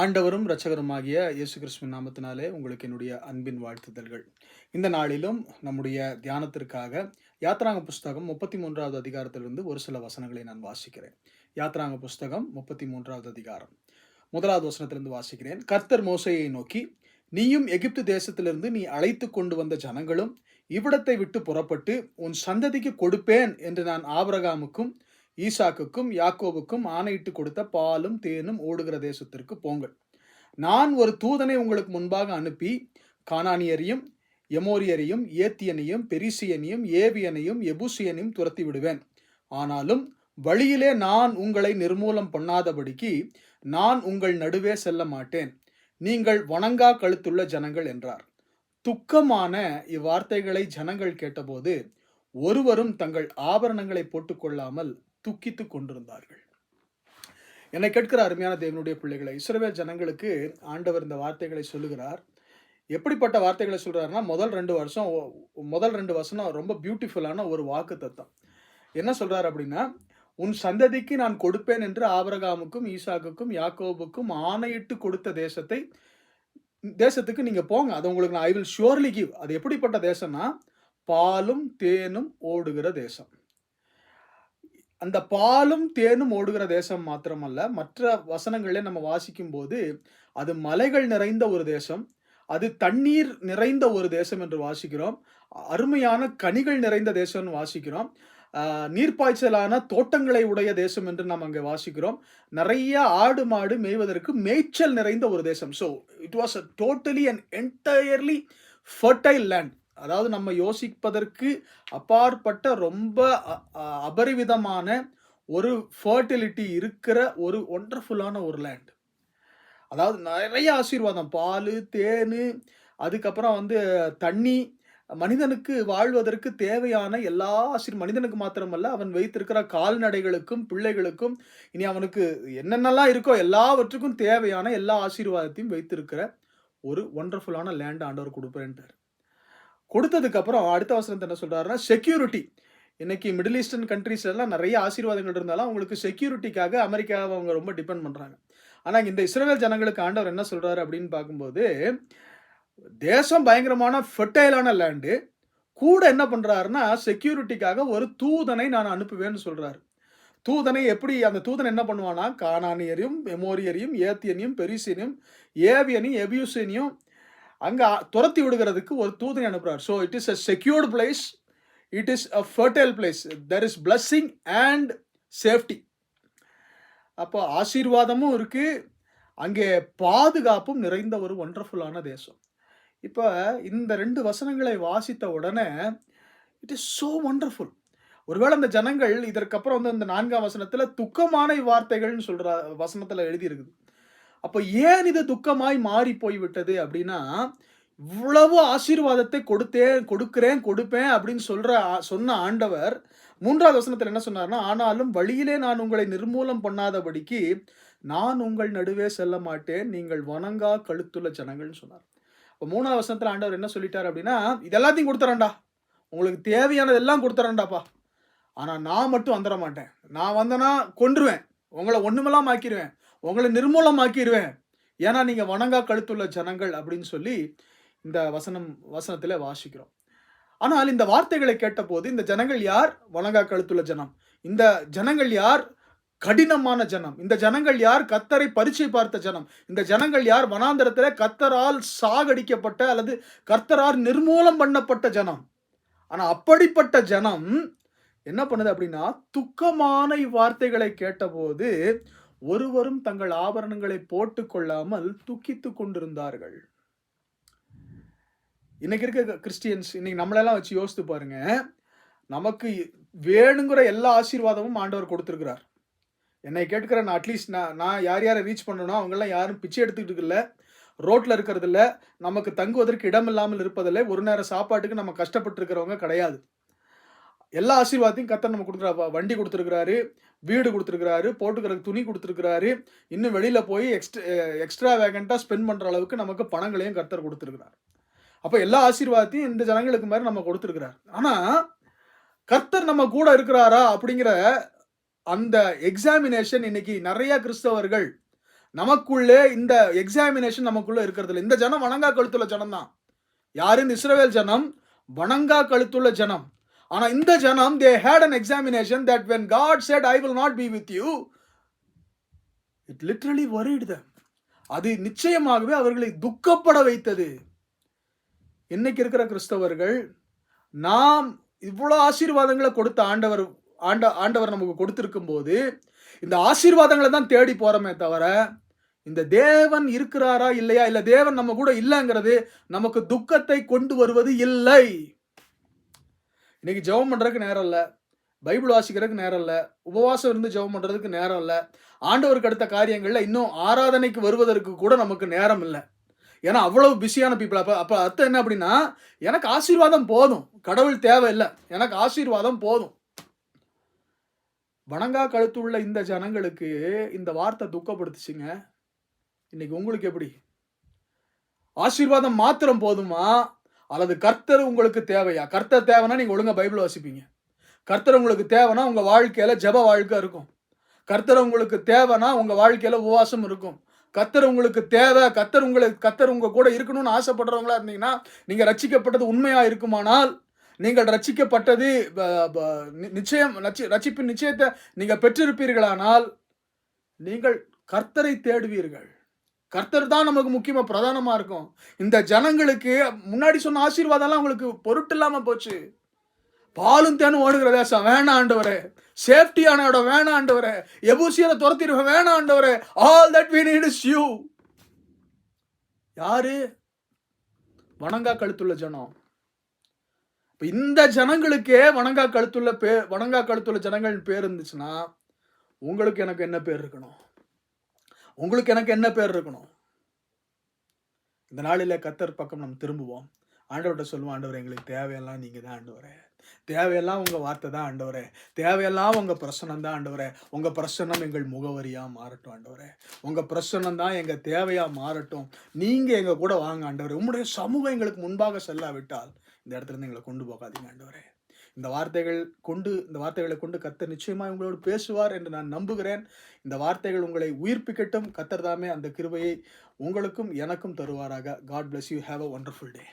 ஆண்டவரும் இரட்சகருமாகிய இயேசு கிறிஸ்துவின் நாமத்தினாலே உங்களுக்கு என்னுடைய அன்பின் வாழ்த்துதல்கள். இந்த நாளிலும் நம்முடைய தியானத்திற்காக யாத்ராங்க புஸ்தகம் முப்பத்தி மூன்றாவது அதிகாரத்திலிருந்து ஒரு சில வசனங்களை நான் வாசிக்கிறேன். யாத்ராங்க புஸ்தகம் முப்பத்தி மூன்றாவது அதிகாரம். முதலாவது வசனத்திலிருந்து வாசிக்கிறேன். கர்த்தர் மோசையை நோக்கி நீயும் எகிப்து தேசத்திலிருந்து நீ அழைத்து கொண்டு வந்த ஜனங்களும் இவ்விடத்தை விட்டு புறப்பட்டு உன் சந்ததிக்கு கொடுப்பேன் என்று நான் ஆபிரகாமுக்கும் ஈசாக்குக்கும் யாக்கோவுக்கும் ஆணையிட்டு கொடுத்த பாலும் தேனும் ஓடுகிற தேசத்திற்கு போங்கள். நான் ஒரு தூதனை உங்களுக்கு முன்பாக அனுப்பி கானானியரையும் எமோரியரையும் ஏத்தியனையும் பெரிசியனையும் ஏவியனையும் எபூசியனையும் துரத்தி விடுவேன். ஆனாலும் வழியிலே நான் உங்களை நிர்மூலம் பண்ணாதபடிக்கு நான் உங்கள் நடுவே செல்ல மாட்டேன். நீங்கள் வணங்கா கழுத்துள்ள ஜனங்கள் என்றார். துக்கமான இவ்வார்த்தைகளை ஜனங்கள் கேட்டபோது ஒருவரும் தங்கள் ஆபரணங்களை போட்டுக்கொள்ளாமல் துக்கித்து கொண்டிருந்தார்கள். என்னை கேட்கிற அருமையான தேவனுடைய பிள்ளைகளை இஸ்ரவேல் ஜனங்களுக்கு ஆண்டவர் இந்த வார்த்தைகளை சொல்லுகிறார். எப்படிப்பட்ட வார்த்தைகளை சொல்கிறாருன்னா முதல் ரெண்டு வருஷம் முதல் ரெண்டு வருஷம் ரொம்ப பியூட்டிஃபுல்லான ஒரு வாக்கு தத்தம். என்ன சொல்கிறார் அப்படின்னா உன் சந்ததிக்கு நான் கொடுப்பேன் என்று ஆபரகாமுக்கும் ஈசாக்குக்கும் யாக்கோபுக்கும் ஆணையிட்டு கொடுத்த தேசத்தை தேசத்துக்கு நீங்கள் போங்க. அது உங்களுக்கு நான் ஐ வில் ஷுவர்லி கிவ் அது எப்படிப்பட்ட தேசம்னா பாலும் தேனும் ஓடுகிற தேசம். அந்த பாலும் தேனும் ஓடுகிற தேசம் மாத்திரமல்ல மற்ற வசனங்களே நம்ம வாசிக்கும் போது அது மலைகள் நிறைந்த ஒரு தேசம் அது தண்ணீர் நிறைந்த ஒரு தேசம் என்று வாசிக்கிறோம் அருமையான கனிகள் நிறைந்த தேசம்னு வாசிக்கிறோம் நீர்ப்பாய்ச்சலான தோட்டங்களை உடைய தேசம் என்று நாம் அங்கே வாசிக்கிறோம் நிறைய ஆடு மாடு மேய்வதற்கு மேய்ச்சல் நிறைந்த ஒரு தேசம். So it was a totally and entirely fertile land அதாவது நம்ம யோசிப்பதற்கு அப்பாற்பட்ட ரொம்ப அ- அபரிவிதமான ஒரு ஃபர்டிலிட்டி இருக்கிற ஒரு ஒண்டர்ஃபுல்லான ஒரு லேண்ட் அதாவது நிறைய ஆசீர்வாதம். பால் தேன் அதுக்கப்புறம் வந்து தண்ணி. மனிதனுக்கு வாழ்வதற்கு தேவையான எல்லா ஆசீர் மனிதனுக்கு மாத்திரமல்ல அவன் வைத்திருக்கிற கால்நடைகளுக்கும் பிள்ளைகளுக்கும் இனி அவனுக்கு என்னென்னலாம் இருக்கோ எல்லாவற்றுக்கும் தேவையான எல்லா ஆசீர்வாதத்தையும் வைத்திருக்கிற ஒரு ஒண்டர்ஃபுல்லான லேண்ட் ஆண்டவர் கொடுப்பேன்ட்டார். கொடுத்ததுக்கு அப்புறம் அடுத்த வசனத்தை என்ன சொல்றாருன்னா செக்யூரிட்டி இன்னைக்கு மிடில் ஈஸ்டர்ன் கண்ட்ரீஸ் எல்லாம் நிறைய ஆசீர்வாதங்கள் இருந்தாலும் அவங்களுக்கு செக்யூரிட்டிக்காக அமெரிக்காவை அவங்க ரொம்ப டிபெண்ட் பண்றாங்க. ஆனா இந்த இஸ்ரேல் ஜனங்களுக்கு ஆண்டவர் என்ன சொல்றாரு அப்படின்னு பார்க்கும்போது தேசம் பயங்கரமான ஃபெர்டைலான லேண்டு கூட என்ன பண்ணுறாருன்னா செக்யூரிட்டிக்காக ஒரு தூதனை நான் அனுப்புவேன்னு சொல்கிறாரு தூதனை எப்படி அந்த தூதன் என்ன பண்ணுவானா கானானியரையும் எமோரியரையும் ஏத்தியனையும் பெரிசியனையும் ஏவியனையும் எபியூசியனையும் அங்கே துரத்தி விடுகிறதுக்கு ஒரு தூதனை அனுப்புகிறார் so it is a secured place it is a fertile place there is blessing and safety அப்போ ஆசீர்வாதமும் இருக்குது அங்கே பாதுகாப்பும் நிறைந்த ஒரு ஒண்டர்ஃபுல்லான தேசம். இப்போ இந்த ரெண்டு வசனங்களை வாசித்த உடனே இட் இஸ் ஸோ ஒண்டர்ஃபுல் ஒருவேளை இந்த ஜனங்கள் இதற்கப்புறம் வந்து இந்த நான்காம் வசனத்தில் துக்கமான வார்த்தைகள்னு சொல்கிற வசனத்தில் எழுதி இருக்குது அப்போ ஏன் இது துக்கமாய் மாறி போய்விட்டது அப்படின்னா இவ்வளவு ஆசீர்வாதத்தை கொடுத்தேன் கொடுக்கிறேன் கொடுப்பேன் அப்படின்னு சொல்ற சொன்ன ஆண்டவர் மூன்றாவது வசனத்தில் என்ன சொன்னார்னா ஆனாலும் வழியிலே நான் உங்களை நிர்மூலம் பண்ணாதபடிக்கு நான் உங்கள் நடுவே செல்ல மாட்டேன் நீங்கள் வணங்கா கழுத்துள்ள ஜனங்கள்னு சொன்னார். இப்போ மூணாவது வசனத்தில் ஆண்டவர் என்ன சொல்லிட்டார் அப்படின்னா இது எல்லாத்தையும் கொடுத்துறேன்டா. உங்களுக்கு தேவையானதெல்லாம் கொடுத்துறேன்டாப்பா. ஆனால் நான் மட்டும் வந்துட மாட்டேன். நான் வந்தேன்னா கொன்றுவேன். உங்களை ஒன்றுமெல்லாம் ஆக்கிடுவேன் உங்களை நிர்மூலமாக்கிடுவேன் ஏன்னா நீங்கள் வணங்கா கழுத்துள்ள ஜனங்கள் அப்படின்னு சொல்லி இந்த வசனம் வசனத்தில் வாசிக்கிறோம். ஆனால் இந்த வார்த்தைகளை கேட்டபோது இந்த ஜனங்கள் யார்? வணங்கா கழுத்துள்ள ஜனம். இந்த ஜனங்கள் யார்? கடினமான ஜனம். இந்த ஜனங்கள் யார்? கத்தரை பரிச்சை பார்த்த ஜனம். இந்த ஜனங்கள் யார்? வனாந்தரத்தில் கத்தரால் சாகடிக்கப்பட்ட அல்லது கர்த்தரால் நிர்மூலம் பண்ணப்பட்ட ஜனம். ஆனால் அப்படிப்பட்ட ஜனம் என்ன பண்ணுது அப்படின்னா துக்கமான வார்த்தைகளை கேட்டபோது ஒருவரும் தங்கள் ஆபரணங்களை போட்டுக் கொள்ளாமல் துக்கித்து கொண்டிருந்தார்கள். இன்னைக்கு இருக்க கிறிஸ்டியன்ஸ் இன்னைக்கு நம்மளெல்லாம் வச்சு யோசித்து பாருங்க. நமக்கு வேணுங்கிற எல்லா ஆசீர்வாதமும் ஆண்டவர் கொடுத்துருக்கிறார். என்னை கேட்கிற நான் அட்லீஸ்ட் நான் நான் யார் யாரை ரீச் பண்ணனோ அவங்கெல்லாம் யாரும் பிச்சை எடுத்துக்கிட்டு இல்லை. ரோட்டில் இருக்கிறதில்ல நமக்கு தங்குவதற்கு இடம் இல்லாமல் இருப்பதில்லை. ஒரு நேரம் சாப்பாட்டுக்கு நம்ம கஷ்டப்பட்டு இருக்கிறவங்க கிடையாது. எல்லா ஆசீர்வாதத்தையும் கத்தர் நம்ம கொடுக்குறா. வண்டி கொடுத்துருக்குறாரு வீடு கொடுத்துருக்குறாரு போட்டுக்கிறதுக்கு துணி கொடுத்துருக்குறாரு. இன்னும் வெளியில் போய் எக்ஸ்ட்ரா எக்ஸ்ட்ரா வேகண்ட்டாக ஸ்பெண்ட் பண்ணுற அளவுக்கு நமக்கு பணங்களையும் கர்த்தர் கொடுத்துருக்குறாரு. அப்போ எல்லா ஆசீர்வாதத்தையும் இந்த ஜனங்களுக்கு மாதிரி நம்ம கொடுத்துருக்குறாரு. ஆனால் கர்த்தர் நம்ம கூட இருக்கிறாரா அப்படிங்கிற அந்த எக்ஸாமினேஷன் இன்னைக்கு நிறைய கிறிஸ்தவர்கள் நமக்குள்ளே இந்த எக்ஸாமினேஷன் நமக்குள்ளே இருக்கிறது இல்லை இந்த ஜனம் வணங்கா கழுத்துள்ள ஜனம் தான் யாரு இந்த இஸ்ரவேல் ஜனம்? வணங்கா கழுத்துள்ள ஜனம். ஆனால் இந்த ஜனம் they had an examination that when God said I will not be with you it literally worried அது நிச்சயமாகவே அவர்களை துக்கப்பட வைத்தது. இன்னைக்கு இருக்கிற கிறிஸ்தவர்கள் நாம் இவ்வளோ ஆசீர்வாதங்களை கொடுத்த ஆண்டவர் ஆண்ட ஆண்டவர் நமக்கு கொடுத்துருக்கும் போது இந்த ஆசீர்வாதங்களை தான் தேடி போகிறோமே தவிர இந்த தேவன் இருக்கிறாரா இல்லையா? இல்லை தேவன் நம்ம கூட இல்லைங்கிறது நமக்கு துக்கத்தை கொண்டு வருவது இல்லை. இன்னைக்கு ஜெபம் பண்ணுறதுக்கு நேரம் இல்லை. பைபிள் வாசிக்கிறதுக்கு நேரம் இல்லை. உபவாசம் இருந்து ஜெபம் பண்ணுறதுக்கு நேரம் இல்லை. ஆண்டவருக்கு அடுத்த காரியங்களில் இன்னும் ஆராதனைக்கு வருவதற்கு கூட நமக்கு நேரம் இல்லை. ஏன்னா அவ்வளவு பிஸியான பீப்புள் அப்போ அப்போ அர்த்தம் என்ன அப்படின்னா எனக்கு ஆசீர்வாதம் போதும். கடவுள் தேவையில்லை. எனக்கு ஆசீர்வாதம் போதும். வணங்கா கழுத்துள்ள இந்த ஜனங்களுக்கு இந்த வார்த்தை துக்கப்படுத்துச்சுங்க. இன்னைக்கு உங்களுக்கு எப்படி? ஆசீர்வாதம் மாத்திரம் போதுமா? அல்லது கர்த்தர் உங்களுக்கு தேவையா? கர்த்தர் தேவைன்னா நீங்கள் ஒழுங்காக பைபிள் வாசிப்பீங்க. கர்த்தர் உங்களுக்கு தேவைன்னா உங்கள் வாழ்க்கையில் ஜெப வாழ்க்கை இருக்கும். கர்த்தர் உங்களுக்கு தேவைன்னா உங்கள் வாழ்க்கையில் உபவாசம் இருக்கும். கத்தர் உங்களுக்கு தேவை கத்தர் உங்களுக்கு கர்த்தர் உங்கள் கூட இருக்கணும்னு ஆசைப்படுறவங்களா இருந்தீங்கன்னா நீங்கள் ரச்சிக்கப்பட்டது உண்மையாக இருக்குமானால் நீங்கள் ரச்சிக்கப்பட்டது நிச்சயம் ரச்சி ரச்சிப்பின் நிச்சயத்தை நீங்கள் பெற்றிருப்பீர்களானால் நீங்கள் கர்த்தரை தேடுவீர்கள். கர்த்தர் தான் நமக்கு முக்கியமாக பிரதானமாக இருக்கும். இந்த ஜனங்களுக்கு முன்னாடி சொன்ன ஆசீர்வாதம்லாம் உங்களுக்கு பொருட்டு இல்லாமல் போச்சு. பாலும் தேனும் ஓடுகிற தேசம் வேணாம் ஆண்டவரே. சேஃப்டியான இடம் வேணாம் ஆண்டவரே. எபூசியரை துரத்திருக்க வேணாம் ஆண்டவரே. All that we need is you யாரு? வணங்கா கழுத்துள்ள ஜனம். இப்போ இந்த ஜனங்களுக்கே வணங்கா கழுத்துள்ள பே வணங்கா கழுத்துள்ள ஜனங்கள் பேர் இருந்துச்சுன்னா உங்களுக்கு எனக்கு என்ன பேர் இருக்கணும்? உங்களுக்கு எனக்கு என்ன பேர் இருக்கணும்? இந்த நாளில் கத்தர் பக்கம் நம்ம திரும்புவோம். ஆண்டவர்கிட்ட சொல்லுவோம் ஆண்டவர் எங்களுக்கு தேவையெல்லாம் நீங்கள் தான் ஆண்டவரே. தேவையெல்லாம் உங்கள் வார்த்தை தான் ஆண்டவரே. தேவையெல்லாம் உங்கள் பிரசனம் தான் ஆண்டவரே. உங்கள் பிரசனம் எங்கள் முகவரியாக மாறட்டும் ஆண்டவரே. உங்கள் பிரசனம் தான் எங்கள் தேவையாக மாறட்டும். நீங்கள் எங்கள் கூட வாங்க ஆண்டவரே. உங்களுடைய சமூகம் எங்களுக்கு முன்பாக செல்லாவிட்டால் இந்த இடத்துல இருந்து எங்களை கொண்டு போகாதீங்க ஆண்டவரே. இந்த வார்த்தைகள் கொண்டு இந்த வார்த்தைகளை கொண்டு கத்தர் நிச்சயமாக உங்களோடு பேசுவார் என்று நான் நம்புகிறேன். இந்த வார்த்தைகள் உங்களை உயிர்ப்பிக்கட்டும். கத்தர் தாமே அந்த கிருபையை உங்களுக்கும் எனக்கும் தருவாராக. God bless you have a wonderful day